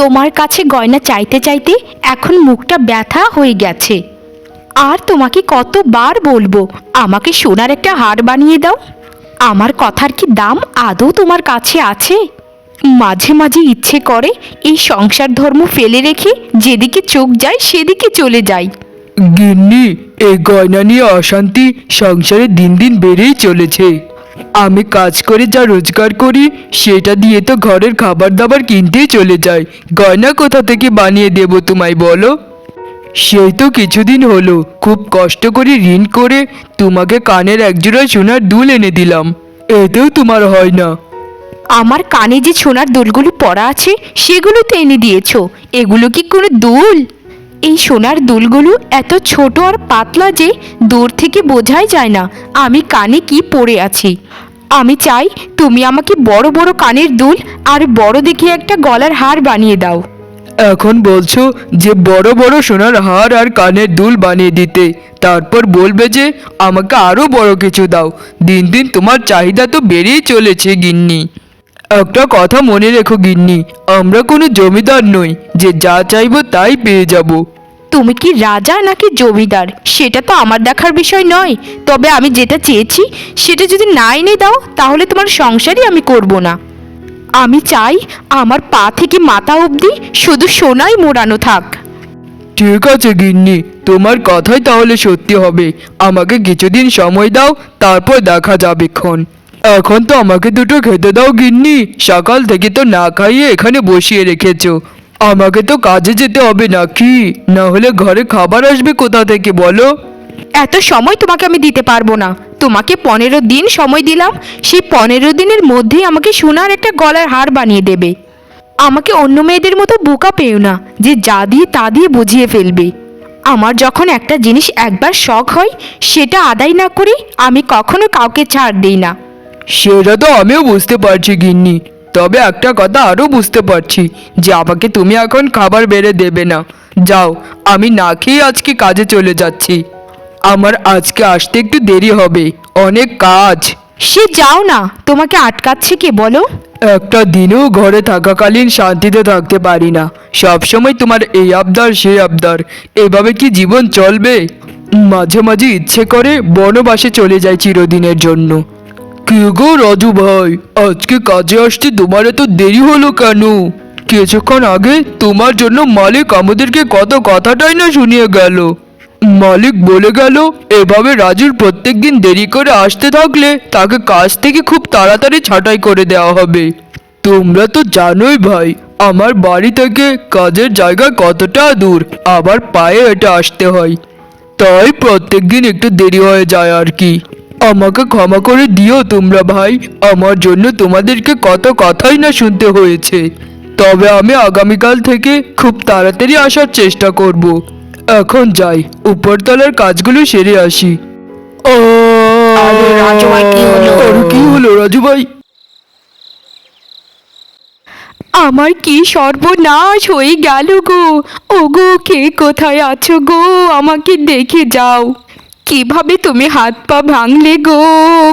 তোমার কাছে গয়না চাইতে চাইতে এখন মুখটা ব্যথা হয়ে গেছে। আর তোমাকে কতবার বলব, আমাকে সোনার একটা হার বানিয়ে দাও। আমার কথার কি দাম আদৌ তোমার কাছে আছে? মাঝে মাঝে ইচ্ছে করে এই সংসার ধর্ম ফেলে রেখে যেদিকে চোখ যায় সেদিকে চলে যাই। গিন্নি, এই গয়না নিয়ে অশান্তি সংসারে দিন দিন বেড়েই চলেছে। আমি কাজ করে যা রোজগার করি, সেটা দিয়ে তো ঘরের খাবার দাবার কিনতেই চলে যায় গয়না কোথা থেকে বানিয়ে দেব তোমায় বলো? সেই তো কিছুদিন হলো, খুব কষ্ট করে ঋণ করে তোমাকে কানের একজোড়া সোনার দুল এনে দিলাম। এতেও তোমার হয় না। আমার কানে যে সোনার দুলগুলো পড়া আছে, সেগুলো তো এনে দিয়েছ। এগুলো কি কোনো দুল? এই সোনার দুলগুলো এত ছোট আর পাতলা যে দূর থেকে বোঝাই যায় না, আমি কানে কি পড়ে আছি? আমি চাই তুমি আমাকে বড় বড় কানের দুল আর বড় দেখে একটা গলার হার বানিয়ে দাও। এখন বলছো যে বড় বড় সোনার হার আর কানের দুল বানিয়ে দিতে। তারপর বলবে যে আমাকে আরও বড় কিছু দাও। দিন দিন তোমার চাহিদা তো বেড়েই চলেছে গিন্নি। একটা কথা মনে রেখো গিন্নি, আমরা কোনো জমিদার নই। যে যা চাইব তাই পেয়ে যাব। তুমি কি রাজা নাকি জমিদার? সেটা তো আমার দেখার বিষয় নয়। তবে আমি যেটা চেয়েছি, সেটা যদি না এনে দাও, তাহলে তোমার সংসারই আমি করব না। আমি চাই আমার পা থেকে মাথা অবধি শুধু সোনাই মোড়ানো থাক। ঠিক আছে, গিন্নি। তোমার কথাই তাহলে সত্যি হবে। আমাকে কিছুদিন সময় দাও, তারপর দেখা যাবে ক্ষণ। এখন তো আমাকে দুটো খেতে দাও, গিন্নি। সকাল থেকে তো না খাইয়ে এখানে বসিয়ে রেখেছো। আমাকে তো কাজে যেতে হবে নাকি? না হলে ঘরে খাবার আসবে কোথা থেকে বলো? এত সময় তোমাকে আমি দিতে পারব না। তোমাকে পনেরো দিন সময় দিলাম। সেই পনেরো দিনের মধ্যেই আমাকে সোনার একটা গলার হার বানিয়ে দেবে। আমাকে অন্য মেয়েদের মতো বোকা পেও না যে যা দিয়ে তা দিয়ে বুঝিয়ে ফেলবে। আমার যখন একটা জিনিস একবার শখ হয় সেটা আদায় না করে আমি কখনো কাউকে ছাড় দিই না। সেটা তো আমিও বুঝতে পারছি গিন্নি। তবে একটা কথা আরও বুঝতে পারছি যে আমাকে তুমি এখন খাবার বেড়ে দেবে না। যাও আমি না খেয়ে আজকে কাজে চলে যাচ্ছি। আমার আজকে আসতে একটু দেরি হবে অনেক কাজ। সে যাও না তোমাকে আটকাচ্ছে কে বলো? একটা দিনও ঘরে থাকাকালীন শান্তিতে থাকতে পারি না। সবসময় তোমার এই আবদার সেই আবদার। এভাবে কি জীবন চলবে? মাঝে মাঝে ইচ্ছে করে বনবাসে চলে যাই চিরদিনের জন্য। কি গো রাজু ভাই? আজকে কাজে আসতে তোমার এত দেরি হলো কেন? কিছুক্ষণ আগে তোমার জন্য মালিক আমাদেরকে কত কথাটাই না শুনিয়ে গেল। মালিক বলে গেল, এভাবে রাজুর প্রত্যেকদিন দেরি করে আসতে থাকলে তাকে কাজ থেকে খুব তাড়াতাড়ি ছাঁটাই করে দেওয়া হবে। তোমরা তো জানোই ভাই, আমার বাড়ি থেকে কাজের জায়গা কতটা দূর, আবার পায়ে এটা আসতে হয়। তাই প্রত্যেকদিন একটু দেরি হয়ে যায় আর কি। আমাকে ক্ষমা করে দিও তোমরা ভাই। আমার জন্য তোমাদেরকে কত কথাই না শুনতে হয়েছে। তবে আমি আগামীকাল থেকে খুব তাড়াতাড়ি আসার চেষ্টা করব। এখন যাই উপরতলার কাজগুলো সেরে আসি। ও আরে রাজু ভাই, কি হলো? আরে কি হলো রাজু ভাই? আমার কি সর্বনাশ হয়ে গেল গো? ওগো কে কোথায় আছো গো? আমাকে দেখে যাও। কীভাবে তুমি হাত পা ভাঙলে গো?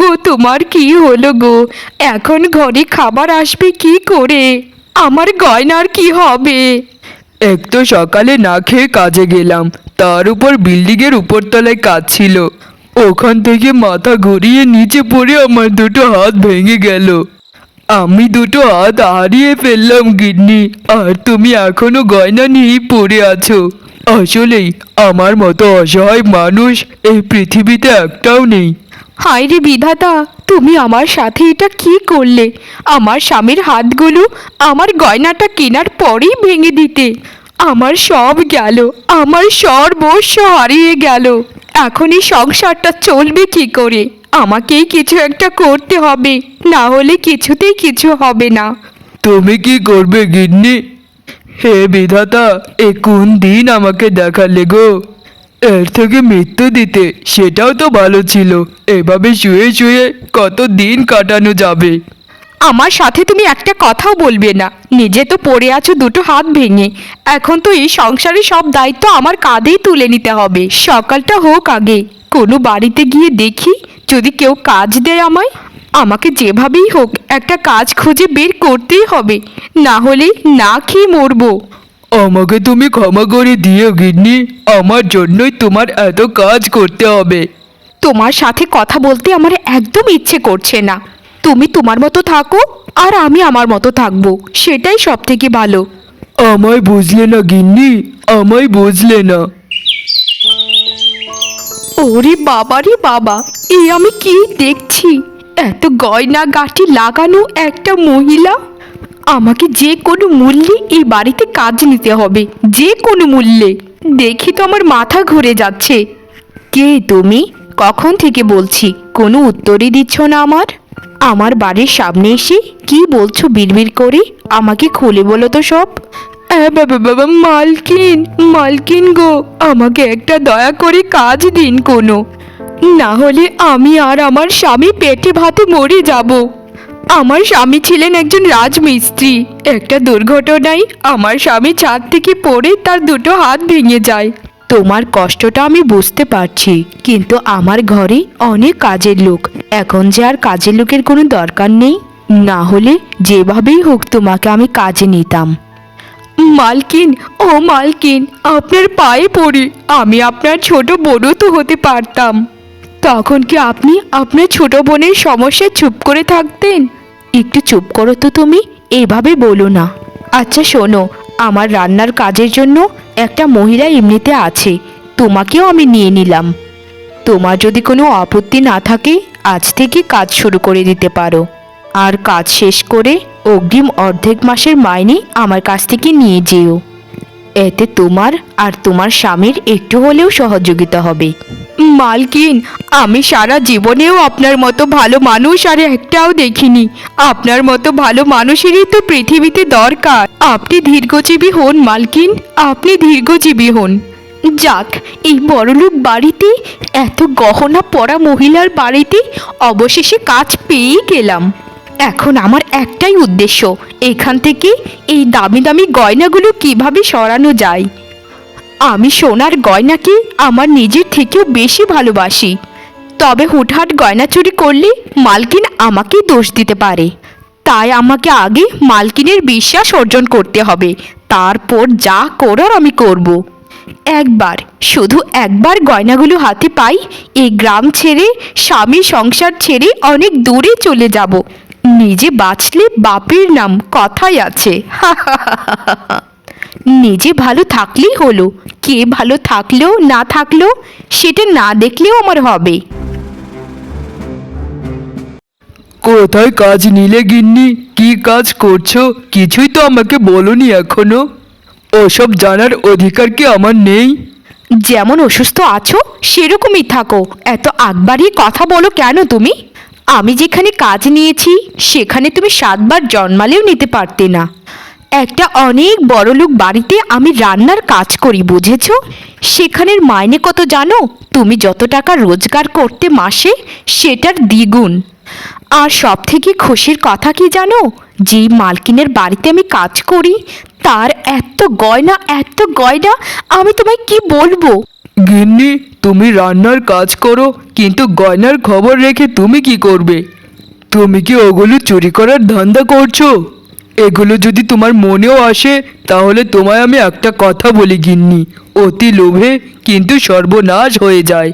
গো, তোমার কি হলো গো? এখন ঘরে খাবার আসবে কি করে? আমার গয়নার কি হবে? এক তো সকালে না খেয়ে কাজে গেলাম, তার উপর বিল্ডিংয়ের উপরতলায় কাজ ছিল। ওখান থেকে মাথা ঘুরিয়ে নিচে পড়ে আমার দুটো হাত ভেঙে গেল। আমি দুটো হাত হারিয়ে ফেললাম গিন্নি, আর তুমি এখনও গয়না নিয়েই পড়ে আছো। আসলেই আমার মতো অসহায় মানুষ এই পৃথিবীতে একটাও নেই। হায় রে বিধাতা তুমি আমার সাথে এটা কি করলে? আমার স্বামীর হাতগুলো আমার গয়নাটা কেনার পরেই ভেঙে দিতে। আমার সব গেল আমার সর্বস্ব হারিয়ে গেল। এখন এই সংসারটা চলবে কি করে? আমাকেই কিছু একটা করতে হবে না হলে কিছুতেই কিছু হবে না। তুমি কি করবে গিন্নি? হে বিধাতা, এ কোন দিন আমাকে দেখালে গো? এর থেকে মৃত্যু দিতে সেটাও তো ভালো ছিল। এভাবে শুয়ে শুয়ে কত দিন কাটানো যাবে? আমার সাথে তুমি একটা কথাও বলবে না। নিজে তো পড়ে আছো দুটো হাত ভেঙে। এখন তো এই সংসারের সব দায়িত্ব আমার কাঁধেই তুলে নিতে হবে। সকালটা হোক আগে। কোনো বাড়িতে গিয়ে দেখি, যদি কেউ কাজ দেয় আমায়। আমাকে যেভাবেই হোক একটা কাজ খুঁজে বের করতেই হবে না হলে না খেয়ে মরবো। আমাকে তুমি ক্ষমা করে দিও গিন্নি আমার জন্যই তোমার এত কাজ করতে হবে। তোমার সাথে কথা বলতে আমার একদম ইচ্ছে করছে না। তুমি তোমার মতো থাকো আর আমি আমার মতো থাকব সেটাই সব থেকে ভালো। আমায় বুঝলে না গিন্নি আমায় বুঝলে না। ওরে বাবারে বাবা এই আমি কি দেখছি? এত গয়না গাঠি লাগানো একটা মহিলা? আমাকে যে কোনো মূল্যে এই বাড়িতে কাজ নিতে হবে, যে কোনো মূল্যে। দেখি তো আমার মাথা ঘুরে যাচ্ছে। কে তুমি? কখন থেকে বলছি, কোনো উত্তরই দিচ্ছ না আমার? আমার বাড়ির সামনে এসে কি বলছো বিড়বিড় করে? আমাকে খুলে বলো তো সব। বাবা বাবা, মালকিন মালকিন গো, আমাকে একটা দয়া করে কাজ দিন কোনো। না হলে আমি আর আমার স্বামী পেটে ভাতে মরে যাব। আমার স্বামী ছিলেন একজন রাজমিস্ত্রি। একটা দুর্ঘটনায় আমার স্বামী ছাদ থেকে পড়ে তার দুটো হাত ভেঙে যায়। তোমার কষ্টটা আমি বুঝতে পারছি, কিন্তু আমার ঘরে অনেক কাজের লোক। এখন যে আর কাজের লোকের কোনো দরকার নেই, না হলে যেভাবেই হোক তোমাকে আমি কাজে নিতাম। মালকিন, ও মালকিন, আপনার পায়ে পড়ি, আমি আপনার ছোট বোনও তো হতে পারতাম। তখন কি আপনি আপনার ছোট বোনের সমস্যা চুপ করে থাকতেন? একটু চুপ করো তো তুমি, এভাবে বলো না। আচ্ছা শোনো, আমার রান্নার কাজের জন্য একটা মহিলা এমনিতে আছে, তোমাকেও আমি নিয়ে নিলাম। তোমার যদি কোনো আপত্তি না থাকে, আজ থেকে কাজ শুরু করে দিতে পারো। আর কাজ শেষ করে অগ্রিম অর্ধেক মাসের মাইনে আমার কাছ থেকে নিয়ে যেও। এতে তোমার আর তোমার স্বামীর একটু হলেও সহযোগিতা হবে। মালকিন, আমি সারা জীবনেও আপনার মতো ভালো মানুষ আর একটাও দেখিনি। আপনার মতো ভালো মানুষেরই তো পৃথিবীতে দরকার। আপনি দীর্ঘজীবী হন, মালকিন, আপনি দীর্ঘজীবী হন। যাক, এই বড়লোক বাড়িতে, এত গহনা পরা মহিলার বাড়িতে অবশেষে কাজ পেয়েই গেলাম। এখন আমার একটাই উদ্দেশ্য, এখান থেকে এই দামি দামি গয়নাগুলো কীভাবে সরানো যায়? আমি সোনার গয়নাকে আমার নিজের থেকেও বেশি ভালোবাসি? তবে হুটহাট গয়না চুরি করলে মালকিন আমাকেই দোষ দিতে পারে। তাই আমাকে আগে মালকিনের বিশ্বাস অর্জন করতে হবে। তারপর যা করার আমি করব। একবার, শুধু একবার গয়নাগুলো হাতে পাই, এই গ্রাম ছেড়ে, স্বামী সংসার ছেড়ে অনেক দূরে চলে যাব। নিজে বাঁচলে বাপের নাম কথাই আছে। নিজে ভালো থাকলেই হলো। কে ভালো থাকলেও না থাকলেও সেটা না দেখলেও আমার হবে। কোথায় কাজ নিলে গিন্নি? কি কাজ করছ? কিছুই তো আমাকে বলনি এখনও। ওসব জানার অধিকার কি আমার নেই? যেমন অসুস্থ আছো সেরকমই থাকো। এত আগবাড়িয়ে কথা বলো কেন তুমি? আমি যেখানে কাজ নিয়েছি সেখানে তুমি সাতবার জন্মালেও নিতে পারতে না। একটা অনেক বড়লোক বাড়িতে আমি রান্নার কাজ করি, বুঝেছ? সেখানের মাইনে কত জানো? তুমি যত টাকা রোজগার করতে মাসে, সেটার দ্বিগুণ। আর সব থেকে খুশির কথা কি জানো? যে মালকিনের বাড়িতে আমি কাজ করি, তার এত গয়না এত গয়না, আমি তোমায় কি বলব? গিন্নি, তুমি রান্নার কাজ করো, কিন্তু গয়নার খবর রেখে তুমি কি করবে? তুমি কি ওগুলো চুরি করার ধান্দা করছ? এগুলো যদি তোমার মনেও আসে, তাহলে তোমায় আমি একটা কথা বলি, গিন্নি। অতি লোভে কিন্তু সর্বনাশ হয়ে যায়।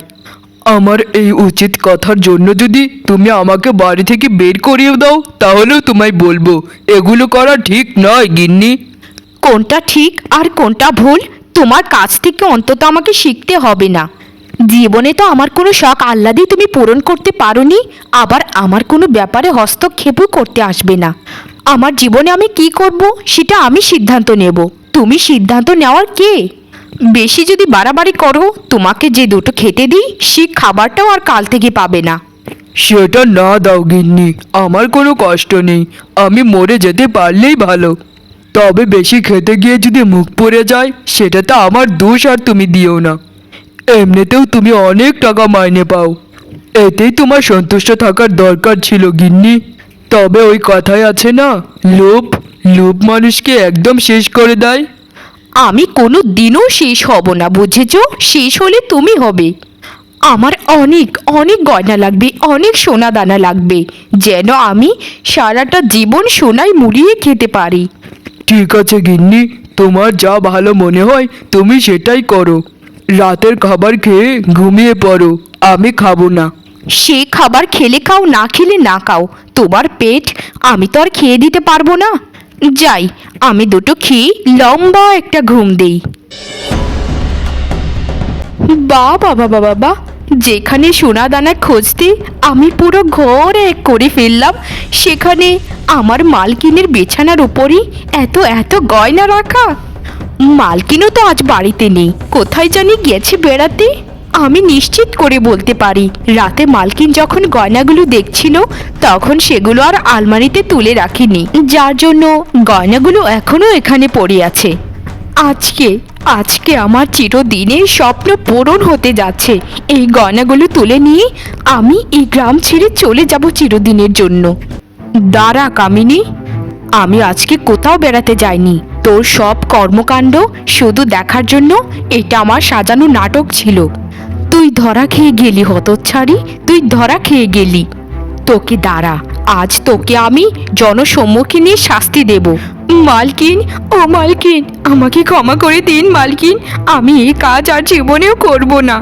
আমার এই উচিত কথার জন্য যদি তুমি আমাকে বাড়ি থেকে বের করিয়ে দাও, তাহলেও তোমায় বলব, এগুলো করা ঠিক নয়, গিন্নি। কোনটা ঠিক আর কোনটা ভুল, তোমার কাছ থেকে অন্তত আমাকে শিখতে হবে না। জীবনে তো আমার কোনো শখ আহ্লাদই তুমি পূরণ করতে পারোনি, আবার আমার কোনো ব্যাপারে হস্তক্ষেপও করতে আসবে না। আমার জীবনে আমি কি করব সেটা আমি সিদ্ধান্ত নেব। তুমি সিদ্ধান্ত নেওয়ার কে? বেশি যদি বাড়াবাড়ি করো, তোমাকে যে দুটো খেতে দিই সেই খাবারটাও আর কাল থেকে পাবে না। সেটা না দাও গিন্নি, আমার কোনো কষ্ট নেই। আমি মরে যেতে পারলেই ভালো। তবে বেশি খেতে গিয়ে যদি মুখ পড়ে যায়, সেটা তো আমার দোষ আর তুমি দিও না। এমনিতেও তুমি অনেক টাকা মাইনে পাও। এতেই তোমার সন্তুষ্ট থাকার দরকার ছিল গিন্নি। তবে ওই কথাই আছে না? লোভ লোভ মানুষকে একদম শেষ করে দেয়। আমি কোনো দিনও শেষ হব না বুঝেছ? শেষ হলে তুমি হবে। আমার অনেক অনেক গয়না লাগবে অনেক সোনা দানা লাগবে যেন আমি সারাটা জীবন সোনায় মুড়িয়ে খেতে পারি। ঠিক আছে গিন্নি তোমার যা ভালো মনে হয় তুমি সেটাই করো। রাতের খাবার খেয়ে ঘুমিয়ে পড়ো আমি খাব না। সে খাবার খেলে খাও, না খেলে না খাও। তোমার পেট আমি তো আর খেয়ে দিতে পারব না। যাই, আমি দুটো খেয়ে লম্বা একটা ঘুম দেই। বা বাবা বাবা বা যেখানে সোনা দানা খুঁজতে আমি পুরো ঘর এক করে ফেললাম, সেখানে আমার মালকিনের বিছানার উপরই এত এত গয়না রাখা। মালকিনও তো আজ বাড়িতে নেই, কোথায় জানি গেছে বেড়াতে। আমি নিশ্চিত করে বলতে পারি, রাতে মালকিন যখন গয়নাগুলো দেখছিল, তখন সেগুলো আর আলমারিতে তুলে রাখিনি। যার জন্য গয়নাগুলো এখনও এখানে পড়ে আছে। আজকে আজকে আমার চিরদিনের স্বপ্ন পূরণ হতে যাচ্ছে। এই গয়নাগুলো তুলে নিয়ে আমি এই গ্রাম ছেড়ে চলে যাব চিরদিনের জন্য। দাঁড়া, কামিনী। আমি আজকে কোথাও বেড়াতে যাইনি। তোর সব কর্মকাণ্ড শুধু দেখার জন্য, এটা আমার সাজানো নাটক ছিল। তুই ধরা খেয়ে গেলি, হতচ্ছাড়ি। তুই ধরা খেয়ে গেলি। তোকে দাঁড়া, আজ তোকে আমি জনসম্মুখীনে শাস্তি দেব। মালকিন, ও মালকিন, আমাকে ক্ষমা করে দিন, মালকিন। আমি এই কাজ আর জীবনেও করব না।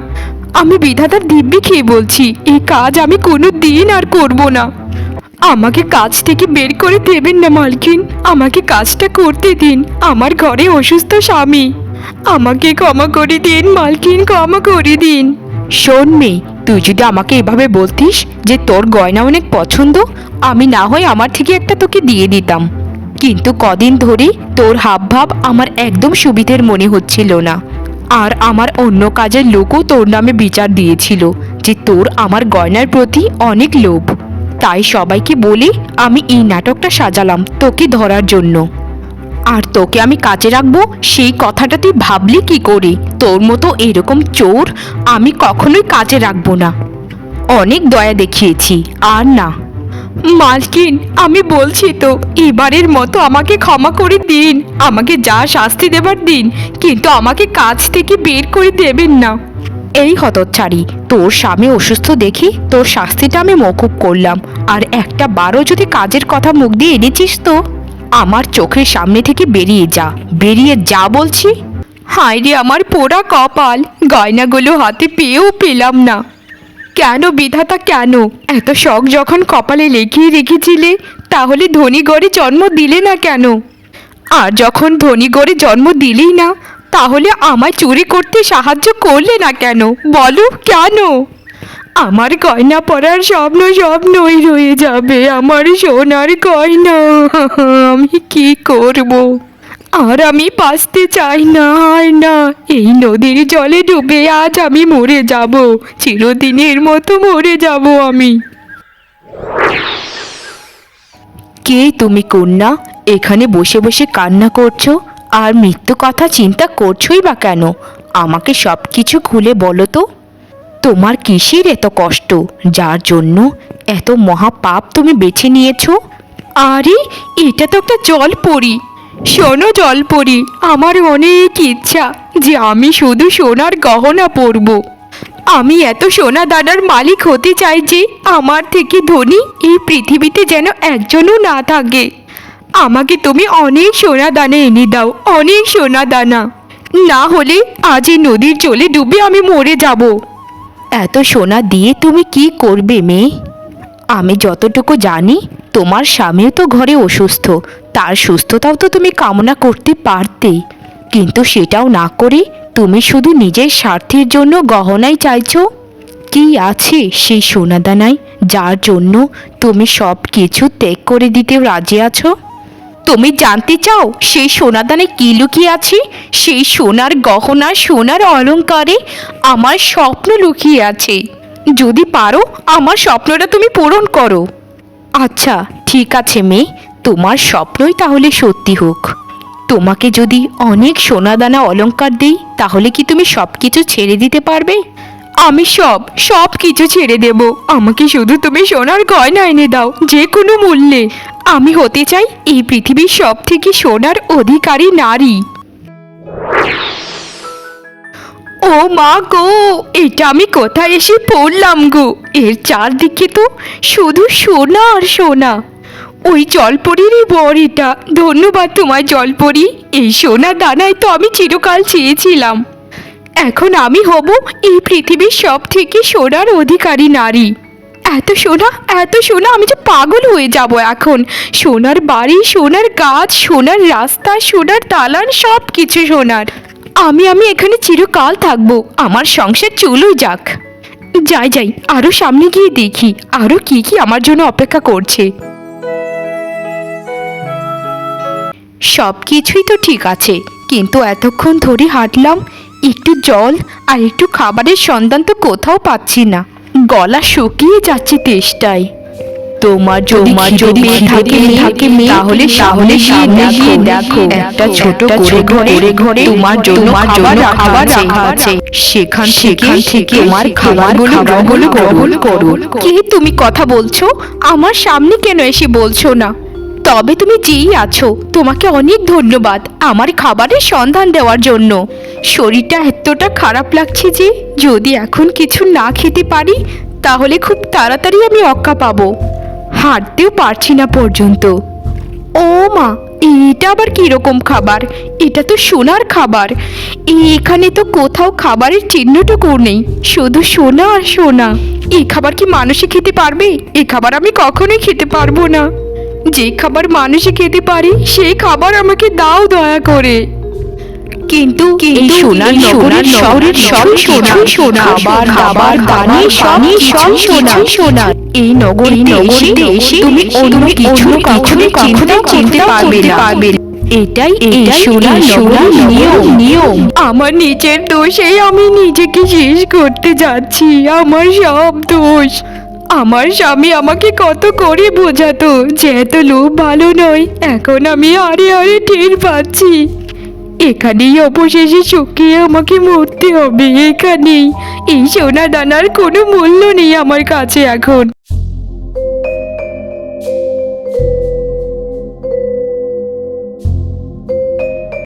আমি বিধাতার দিব্যি খেয়ে বলছি, এই কাজ আমি কোনো দিন আর করব না। আমাকে কাজ থেকে বের করে দেবেন না, মালকিন। আমাকে কাজটা করতে দিন, আমার ঘরে অসুস্থ স্বামী। আমাকে ক্ষমা করে দিন, মালকিন, ক্ষমা করে দিন। শোন মেয়ে, তুই যদি আমাকে এভাবে বলতিস যে তোর গয়না অনেক পছন্দ, আমি না হয় আমার থেকে একটা তোকে দিয়ে দিতাম। কিন্তু কদিন ধরে তোর হাবভাব আমার একদম সুবিধের মনে হচ্ছিল না। আর আমার অন্য কাজের লোকও তোর নামে বিচার দিয়েছিল যে তোর আমার গয়নার প্রতি অনেক লোভ। তাই সবাইকে বলে আমি এই নাটকটা সাজালাম তোকে ধরার জন্য। আর তোকে আমি কাজে রাখব, সেই কথাটা তুই ভাবলি কি করে? তোর মতো এরকম চোর আমি কখনোই কাজে রাখব না। অনেক দয়া দেখিয়েছি, আর না। মালকিন, আমি বলছি তো, এবারের মতো আমাকে ক্ষমা করে দিন। আমাকে যা শাস্তি দেবার দিন, কিন্তু আমাকে কাজ থেকে বের করে দেবেন না। এই হতচ্ছাড়ি, তোর স্বামী অসুস্থ দেখি, তোর শাস্তিটা আমি মকুব করলাম। আর একটা বারও যদি কাজের কথা মুখ দিয়ে এনেছিস তো? আমার চোখের সামনে থেকে বেরিয়ে যা। বেরিয়ে যা বলছি। হায় রে আমার পোড়া কপাল, গয়নাগুলো হাতে পেয়েও পেলাম না। কেন বিধাতা, কেন? এত শখ যখন কপালে লেখিয়ে রেখেছিলে, তাহলে ধনী গড়ে জন্ম দিলে না কেন? আর যখন ধনী গড়ে জন্ম দিলেই না, তাহলে আমায় চুরি করতে সাহায্য করলে না কেন? বলো, কেন? আমার গয়না পরার স্বপ্ন স্বপ্নই রয়ে যাবে, আমার সোনার গয়না। আমি কি করব? আর আমি বাঁচতে চাই না, আর না, এই নদীর জলে ডুবে আজ আমি মরে যাব, চিরদিনের মতো মরে যাব আমি। কে তুমি কন্যা? এখানে বসে বসে কান্না করছ? আর মৃত্যু কথা চিন্তা করছোই বা কেন? আমাকে সব কিছু খুলে বলো তো। তোমার কিসের এত কষ্ট? যার জন্য এত মহাপাপ তুমি বেছে নিয়েছ? আরে, এটা তো একটা জল পড়ি শোনো জল পড়ি আমার অনেক ইচ্ছা যে আমি শুধু সোনার গহনা পরব। আমি এত সোনা দানার মালিক হতে চাই যে আমার থেকে ধনী এই পৃথিবীতে যেন একজনও না থাকে। আমাকে তুমি অনেক সোনা দানা এনে দাও, অনেক সোনা দানা। না হলে আজ এই নদীর জলে ডুবে আমি মরে যাব। এত সোনা দিয়ে তুমি কি করবে মেয়ে? আমি যতটুকু জানি, তোমার স্বামীও তো ঘরে অসুস্থ। তার সুস্থতাও তো তুমি কামনা করতে পারতে কিন্তু সেটাও না করে তুমি শুধু নিজের স্বার্থের জন্য গহনাই চাইছো? কি আছে সেই সোনাদানায় যার জন্য তুমি সব কিছু ত্যাগ করে দিতে রাজি আছো? তুমি জানতে চাও সেই সোনাদানে কি লুকিয়ে আছে? সেই সোনার গহনা, সোনার অলংকারে আমার স্বপ্ন লুকিয়ে আছে। যদি পারো, আমার স্বপ্নটা তুমি পূরণ করো। আচ্ছা ঠিক আছে মেয়ে, তোমার স্বপ্নই তাহলে সত্যি হোক। তোমাকে যদি অনেক সোনাদানা অলংকার দিই, তাহলে কি তুমি সব কিছু ছেড়ে দিতে পারবে? আমি সব সব কিছু ছেড়ে দেব। আমাকে শুধু তুমি সোনার গয়না এনে দাও, যে কোনো মূল্যে। আমি হতে চাই এই পৃথিবীর সব থেকে সোনার অধিকারী নারী। ও মা গো, এটা আমি কোথায় এসে পড়লাম গো? এর চারদিকে তো শুধু সোনা আর সোনা। ওই জলপরিরই বর এটা। ধন্যবাদ তোমায় জলপরি। এই সোনা দানায় তো আমি চিরকাল চেয়েছিলাম। এখন আমি হব এই পৃথিবীর সব থেকে সোনার অধিকারী নারী। এত সোনা এত সোনা, আমি যে পাগল হয়ে যাব এখন। সোনার বাড়ি, সোনার গাছ, সোনার রাস্তা, সোনার দালান সব কিছু সোনার। আমি আমি এখানে চিরকাল থাকব। আমার সংসার চলুই যাক। যাই যাই, আরও সামনে গিয়ে দেখি, আরও কি কি আমার জন্য অপেক্ষা করছে। সব কিছুই তো ঠিক আছে, কিন্তু এতক্ষণ ধরে হাঁটলাম একটু জল আর একটু খাবারের সন্ধান তো কোথাও পাচ্ছি না। গলা শুকিয়ে যাচ্ছে তেষ্টায়। তোমার তোমার যদি থাকে থাকে তাহলে তাহলে সামনে গিয়ে দেখো। একটা ছোট করে ঘরে ঘরে তোমার জন্য খাবার খাবার আছে। রাখা আছে। সেখান সেখান থেকে থেকে তোমার খাবারগুলো গ্রহণ গ্রহণ করো। কে তুমি কথা বলছো? আমার সামনে কেন এসে বলছো না? তবে তুমি যেই আছো, তোমাকে অনেক ধন্যবাদ আমার খাবারের সন্ধান দেওয়ার জন্য। শরীরটা এতটা খারাপ লাগছে যে, যদি এখন কিছু না খেতে পারি, তাহলে খুব তাড়াতাড়ি আমি অক্কা পাবো। হাঁটতেও পারছি না পর্যন্ত। ও মা এটা আবার কীরকম খাবার? এটা তো সোনার খাবার। এখানে তো কোথাও খাবারের চিহ্নটুকু নেই, শুধু সোনা আর সোনা। এই খাবার কি মানুষে খেতে পারবে? এই খাবার আমি কখনোই খেতে পারব না। যে খাবার মানুষে খেতে পারি সেই খাবার আমাকে দাও দয়া করে। কিন্তু এই সোনার নগরের শহরের সব সোনা সোনা খাবার দাবার দানি সব সব সোনা সোনা এই নগরী নগরীতে এসে তুমি অন্য কিছু কখনো কখনো চিনতে পারবে না। এটাই এই সোনার সোনার নিয়ম। নিয়ম। আমার নিজের দোষেই আমি নিজেকে শেষ করতে যাচ্ছি। আমার সব দোষ। আমার স্বামী আমাকে কত করে বোঝাতো, যে এত লোভ ভালো নয়, এখন আমি আরে আরে টের পাচ্ছি। এখানেই অবশেষে শুকিয়ে আমাকে মরতে হবে, এখানেই। এই সোনা দানার কোনো মূল্য নেই আমার কাছে এখন।